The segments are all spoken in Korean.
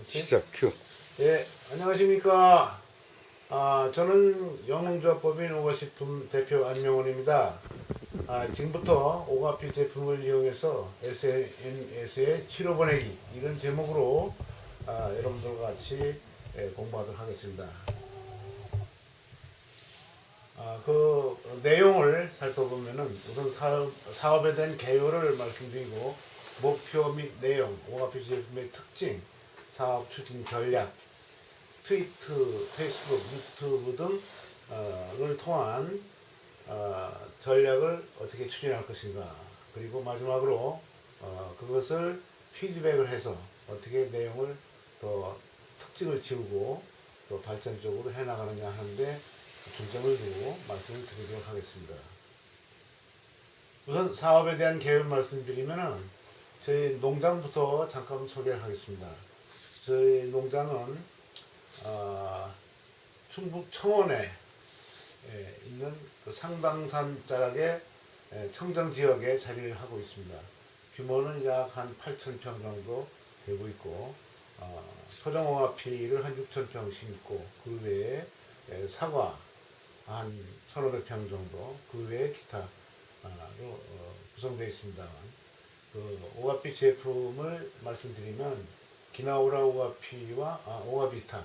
시작 큐. 예, 안녕하십니까. 아, 저는 영농조합법인 오가식품 대표 안명원입니다. 아, 지금부터 오가피 제품을 이용해서 SNS에 치료 보내기 이런 제목으로 아, 여러분들과 같이 예, 공부하도록 하겠습니다. 아, 그 내용을 살펴보면은 우선 사업, 사업에 대한 개요를 말씀드리고 목표 및 내용, 오가피 제품의 특징, 사업 추진 전략, 트위트, 페이스북, 유튜브 등을 통한 어, 전략을 어떻게 추진할 것인가 그리고 마지막으로 어, 그것을 피드백을 해서 어떻게 내용을 더 특징을 지우고 또 발전적으로 해나가느냐 하는데 중점을 두고 말씀을 드리도록 하겠습니다. 우선 사업에 대한 계획을 말씀드리면은 저희 농장부터 잠깐 소개를 하겠습니다. 저희 농장은 어, 충북 청원에 예, 있는 그 상당산 자락의 예, 청정 지역에 자리를 하고 있습니다. 규모는 약 한 8,000평 정도 되고 있고 어, 소정홍합피를 한 6,000평 심고 그 외에 예, 사과 한 1,500평 정도 그 외에 기타로 어, 구성되어 있습니다만 그 오가피 제품을 말씀드리면 기나오라 오가피와 아, 오가비타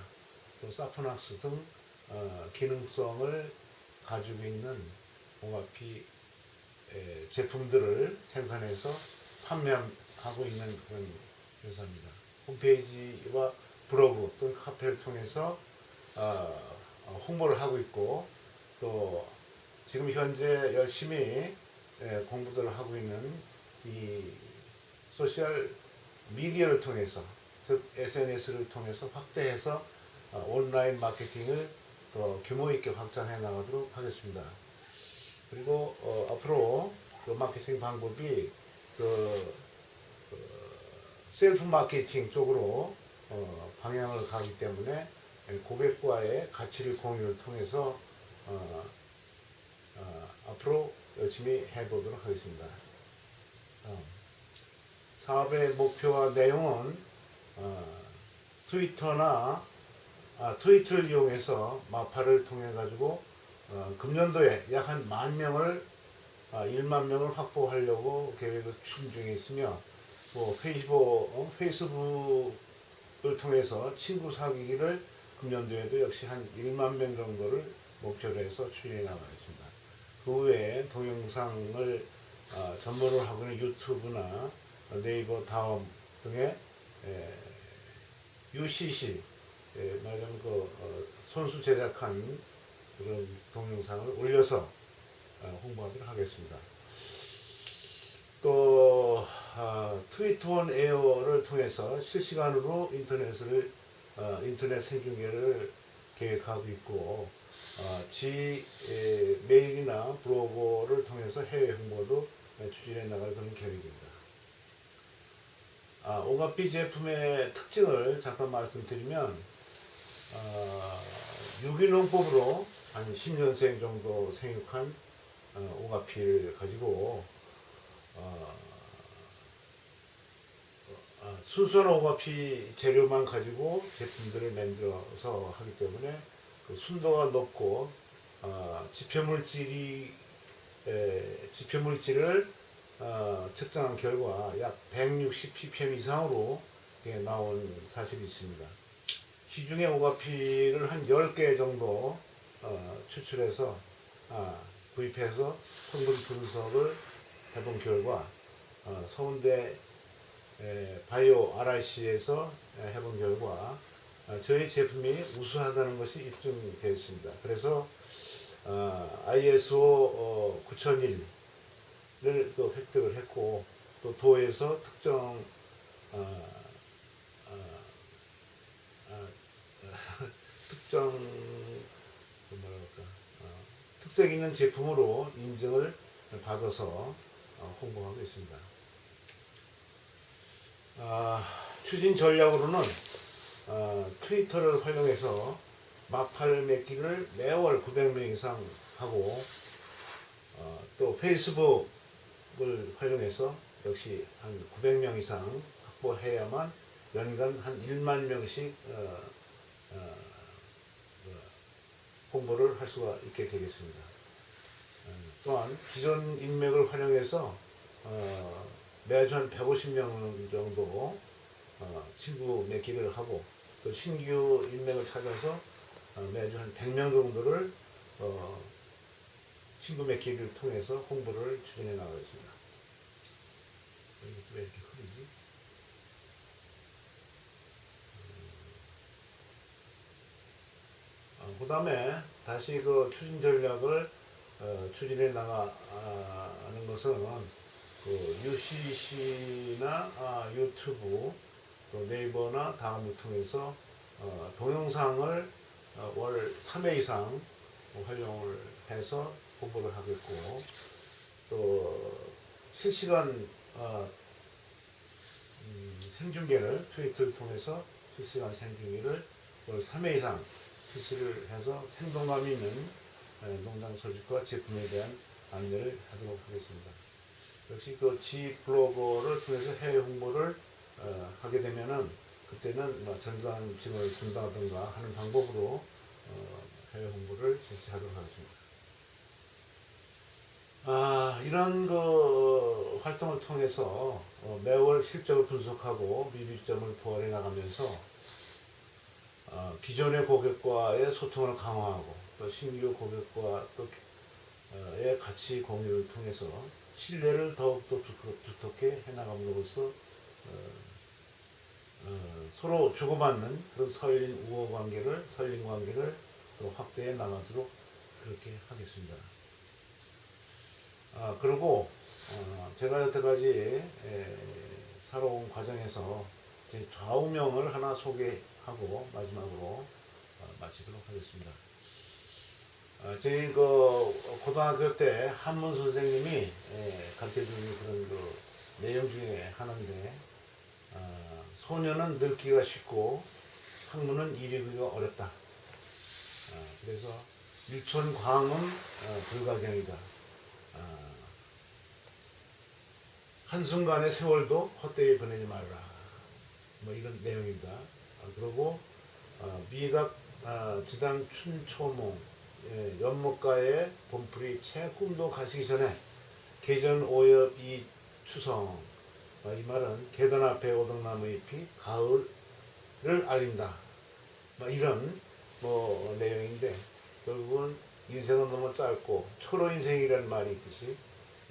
또 사프낙스 등 어, 기능성을 가지고 있는 오가피 에, 제품들을 생산해서 판매하고 있는 그런 회사입니다. 홈페이지와 블로그 또는 카페를 통해서 어, 어, 홍보를 하고 있고 또 지금 현재 열심히 에, 공부들을 하고 있는 이 소셜 미디어를 통해서 즉 SNS를 통해서 확대해서 어, 온라인 마케팅을 더 규모 있게 확장해 나가도록 하겠습니다. 그리고 어, 앞으로 그 마케팅 방법이 그, 그 셀프 마케팅 쪽으로 어, 방향을 가기 때문에 고객과의 가치를 공유를 통해서 어, 어, 앞으로 열심히 해보도록 하겠습니다. 다음. 사업의 목표와 내용은 어, 트위터나 아, 트위터를 이용해서 마파를 통해 가지고 어, 금년도에 약 한 만 명을 아, 1만 명을 확보하려고 계획을 추진 중에 있으며 뭐 페이스북, 어, 페이스북을 통해서 친구 사귀기를 금년도에도 역시 한 1만 명 정도를 목표로 해서 추진해 나가겠습니다. 그 외에 동영상을 아, 전문으로 하고 있는 유튜브나 네이버 다음 등의 에, UCC 예, 말하자면 그 어, 손수 제작한 그런 동영상을 올려서 어, 홍보하도록 하겠습니다. 또 아, 트위터원 에어를 통해서 실시간으로 인터넷을 어, 인터넷 생중계를 계획하고 있고 어, 지 에, 메일이나 블로그를 통해서 해외 홍보도 예, 추진해 나갈 그런 계획입니다. 아, 오가피 제품의 특징을 잠깐 말씀드리면 어, 유기농법으로 한 10년생 정도 생육한 어, 오가피를 가지고 어, 어, 순수한 오가피 재료만 가지고 제품들을 만들어서 하기 때문에 그 순도가 높고 어, 지표물질이 에, 지표물질을 어, 측정한 결과 약 160 ppm 이상으로 이렇게 나온 사실이 있습니다. 시중에 오가피를 한 10개 정도 어, 추출해서 아, 구입해서 성분 분석을 해본 결과 어, 서울대 에, 바이오 RIC에서 해본 결과 어, 저희 제품이 우수하다는 것이 입증되어 있습니다. 그래서 어, ISO 어, 9001 을그 획득을 했고 또 도에서 특정 어, 어, 어, 특정 그 뭐랄까 어, 특색 있는 제품으로 인증을 받아서 어, 홍보하고 있습니다. 아, 추진 전략으로는 어, 트위터를 활용해서 마팔 맺기를 매월 900명 이상 하고 어, 또 페이스북 을 활용해서 역시 한 900명 이상 확보해야만 연간 한 1만 명씩 어, 어, 그 홍보를 할 수가 있게 되겠습니다. 어, 또한 기존 인맥을 활용해서 어, 매주 한 150명 정도 어, 친구 맺기를 하고 또 신규 인맥을 찾아서 어, 매주 한 100명 정도를 어, 친구 맺기를 통해서 홍보를 추진해 나가겠습니다. 이게 왜 이렇게 흐리지? 그 다음에 다시 그 추진 전략을 어, 추진해 나가는 것은 그 UCC나 아, 유튜브 또 네이버나 다음을 통해서 어, 동영상을 어, 월 3회 이상 활용을 해서 홍보를 하겠고 또 실시간 어, 음, 생중계를 트위터를 통해서 실시간 생중계를 월 3회 이상 실시를 해서 생동감 있는 에, 농장 소식과 제품에 대한 안내를 하도록 하겠습니다. 역시 그 G 블로거를 통해서 해외 홍보를 어, 하게 되면은 그때는 뭐 전담직을 준다든가 하는 방법으로 어, 해외 홍보를 실시하도록 하겠습니다. 아, 이런 그 활동을 통해서 어, 매월 실적을 분석하고 미비점을 보완해 나가면서 어, 기존의 고객과의 소통을 강화하고 또 신규 고객과 또의 가치 공유를 통해서 신뢰를 더욱더 두텁- 두텁게 해나감으로써 어, 어, 서로 주고받는 그런 서열린 우호 관계를 서열린 관계를 또 확대해 나가도록 그렇게 하겠습니다. 아, 그리고 어, 제가 여태까지 에, 살아온 과정에서 제 좌우명을 하나 소개 하고 마지막으로 어, 마치도록 하겠습니다. 아, 저희 그 고등학교 때 한문 선생님이 가르쳐 주는 그런 그 내용 중에 하나인데 아, 소녀는 늙기가 쉽고 학문은 이르기가 어렵다. 아, 그래서 일촌 광은 어, 불가경이다. 아, 한순간의 세월도 헛되이 보내지 말라. 뭐 이런 내용입니다. 아, 그리고 아, 미각 아, 지당 춘초몽 예, 연못가에 봄풀이 채 꿈도 가시기 전에 계전 오엽 이 추성 아, 이 말은 계단 앞에 오동나무 잎이 가을을 알린다. 뭐 이런 뭐 내용인데 결국은 인생은 너무 짧고 초로 인생이라는 말이 있듯이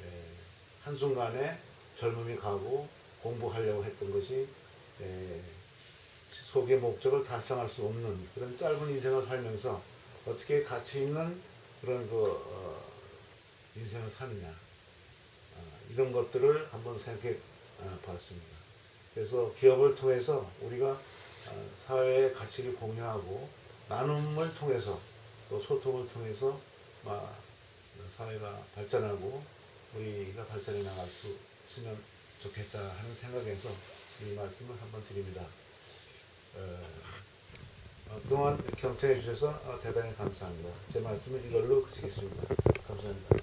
예, 한순간에 젊음이 가고 공부하려고 했던 것이 예, 속의 목적을 달성할 수 없는 그런 짧은 인생을 살면서 어떻게 가치 있는 그런 그 어, 인생을 사느냐 아, 이런 것들을 한번 생각해 아, 봤습니다. 그래서 기업을 통해서 우리가 아, 사회의 가치를 공유하고 나눔을 통해서 또 소통을 통해서 막 사회가 발전하고 우리가 발전해 나갈 수 있으면 좋겠다 하는 생각에서 이 말씀을 한번 드립니다. 어, 어, 그동안 경청해 주셔서 어, 대단히 감사합니다. 제 말씀은 이걸로 그치겠습니다. 감사합니다.